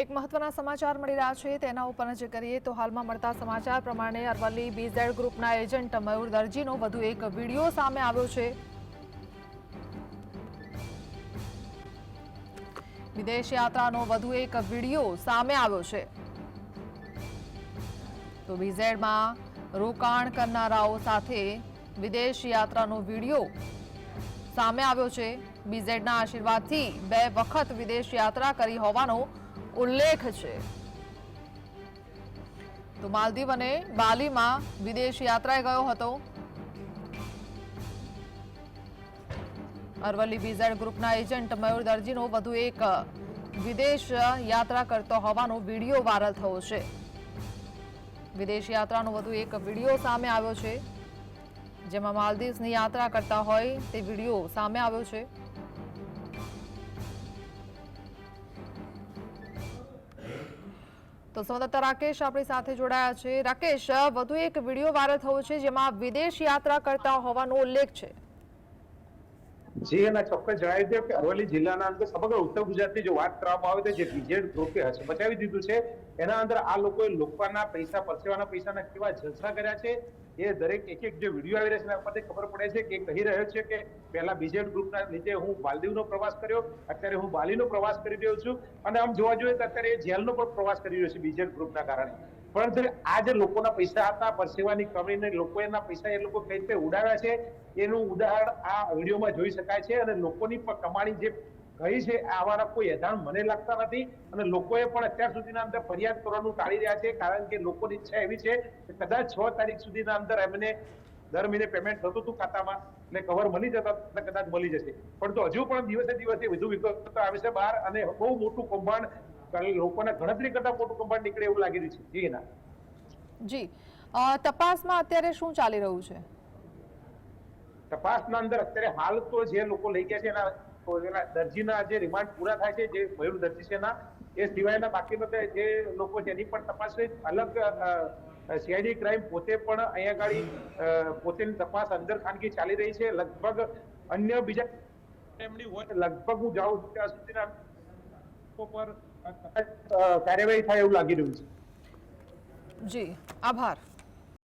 એક મહત્વના સમાચાર મળી રહ્યા છે. તેના ઉપર નજર કરીએ તો હાલમાં મળતા સમાચાર પ્રમાણે અરવલ્લી બીઝેડ ગ્રુપના એજન્ટ મયુર દરજીનો વધુ એક વીડિયો સામે આવ્યો છે. વિદેશ યાત્રાનો વધુ એક વીડિયો સામે આવ્યો છે. તો બીઝેડમાં રોકાણ કરનારાઓ સાથે વિદેશ યાત્રાનો વીડિયો સામે આવ્યો છે. બીઝેડના આશીર્વાદથી બે વખત વિદેશ યાત્રા કરી હોવાનો ઉલ્લેખ છે. તો માલદીવ અને બાલીમાં વિદેશ યાત્રાએ ગયો હતો. અરવલ્લી બીઝેડ ગ્રુપના એજન્ટ મયુર દરજીનો વધુ એક, વિદેશ યાત્રા કરતો હોવાનો વીડિયો વાયરલ થયો છે. વિદેશ યાત્રાનો વધુ એક વીડિયો સામે આવ્યો છે. જેમાં માલદીવ્સની યાત્રા કરતા હોય તે વીડિયો સામે આવ્યો છે. તો સંવાદદાતા રાકેશ આપણી સાથે જોડાયા છે. રાકેશ વધુ એક વીડિયો વાયરલ થયો છે જેમાં વિદેશ યાત્રા કરતા હોવાનો ઉલ્લેખ છે. જી, એના ચોક્કસ જણાવી દઉં કે અરવલ્લી જિલ્લાના અંદર સમગ્ર ઉત્તર ગુજરાતની જો વાત કરવામાં આવે તો જે બીજેડ ગ્રુપે હશે, બચાવી દીધું છે. એના અંદર આ લોકોએ લોકોના પૈસા, પરસેવાના પૈસાના કેવા જલસા કર્યા છે, એ દરેક એક એક જે વીડિયો આવી રહ્યા છે, એના પરથી ખબર પડે છે કે કહી રહ્યો છે કે પહેલા બીજેડ ગ્રુપના લીધે હું માલદીવનો પ્રવાસ કર્યો, અત્યારે હું બાલીનો પ્રવાસ કરી રહ્યો છું. અને આમ જોવા જોઈએ તો અત્યારે જેલનો પણ પ્રવાસ કરી રહ્યો છે બીજેડ ગ્રુપના કારણે. પરંતુ આ જે લોકોના પૈસા હતા, પરસેવાની કમીને લોકો એના પૈસા એ લોકો કઈ રીતે ઉડાવ્યા છે, એનું ઉદાહરણ આ વિડીયોમાં જોઈ શકાય છે અને લોકોની પણ કમાણી જે ગઈ છે આવાના કોઈ એધાણ મને લાગતા નથી અને લોકોએ પણ અત્યાર સુધીના અંદર ફરિયાદ કરવાનું ટાળી રહ્યા છે, કારણ કે લોકોની ઈચ્છા એવી છે કે કદાચ છ તારીખ સુધીના અંદર એમને દર મહિને પેમેન્ટ થતું હતું ખાતામાં, એટલે કવર મળી જતા કદાચ મળી જશે. પણ તો હજુ પણ દિવસે દિવસે વધુ વિગતો આવે છે. બહાર અને બહુ મોટું કૌભાંડ લોકોને ગણતરી કરતા ખોટું કૌભાંડ નીકળે એવું લાગી રહ્યું છે. જી ના? જી. તપાસમાં અત્યારે શું ચાલી રહ્યું છે? તપાસના અંદર અત્યારે હાલ તો જે લોકો લઈ ગયા છે એના દરજીના જે રિમાન્ડ પૂરા થાય છે જે મયુર દરજી છે એના એ સિવાયના બાકી બધા જે લોકો છે એની પણ તપાસ અલગ સીઆઈડી ક્રાઇમ પોતે પણ અહીંયા ગાડી પોતેની તપાસ અંદર ખાનગી ચાલી રહી છે. લગભગ અન્ય બીજા એમની હોય લગભગ હું જાઉં ત્યાં સુધીના પર કાર્યવાહી થાય એવું લાગી રહ્યું છે. જી આભાર.